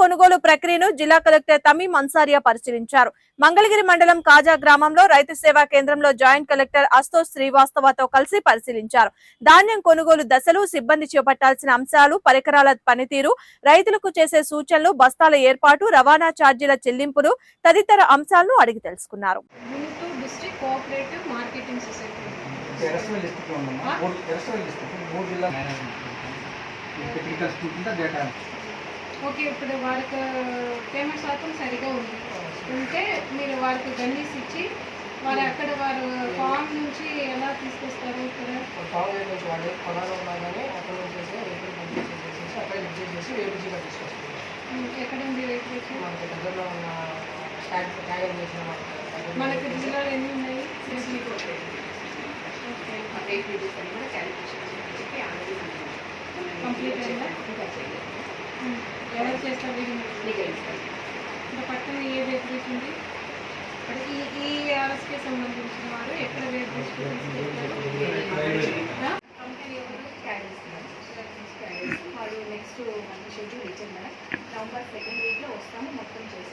కొనుగోలు ప్రక్రియను జిల్లా కలెక్టర్ తమీం అన్సారియా పరిశీలించారు. మంగళగిరి మండలం కాజా గ్రామంలో రైతు సేవా కేంద్రంలో జాయింట్ కలెక్టర్ అస్తోష్ శ్రీవాస్తవతో కలిసి పరిశీలించారు. ధాన్యం కొనుగోలు దశలు సిబ్బంది చేపట్టాల్సిన అంశాలు పరికరాల పనితీరు రైతులకు చేసే సూచనలు బస్తాల ఏర్పాటు రవాణా ఛార్జీల చెల్లింపులు తదితర అంశాలను అడిగి తెలుసుకున్నారు. మార్కెటింగ్ ఓకే ఇప్పుడు వాళ్ళకి పేమెంట్ శాతం సరిగా ఉంది. ఉంటే మీరు వాళ్ళకి గన్నీస్ ఇచ్చి వాళ్ళు అక్కడ వారు ఫామ్ నుంచి ఎలా తీసుకొస్తారు ఇక్కడ? ఫామ్ నుంచి వాడి పొలాలు ఉన్నా కానీ అక్కడ నుంచి వెహికల్ పంపించేసి అక్కడ రిజిస్టర్ చేసి ఏపీజీగా తీసుకొస్తుంది ఉమ్, ఎక్కడ ఉంది రైతు మనకి దగ్గరలో ఉన్న ట్యాగ్ ట్యాగ్ చేసిన మనకి జిల్లాలో ఎన్ని ఉన్నాయి? ఓకే కంప్లీట్ అయిందా? ఎవరు చేస్తారు? ఇంకా పక్కన ఏ వెహికల్స్ ఉంది? ఈ ఈ ఆర్ఎస్కి సంబంధించిన వారు ఎక్కడ వాళ్ళు నెక్స్ట్ మనకి షెడ్యూల్ ఇచ్చారు మేడం నవంబర్ సెకండ్ వీక్లో వస్తాము. మొత్తం చేసేస్తాము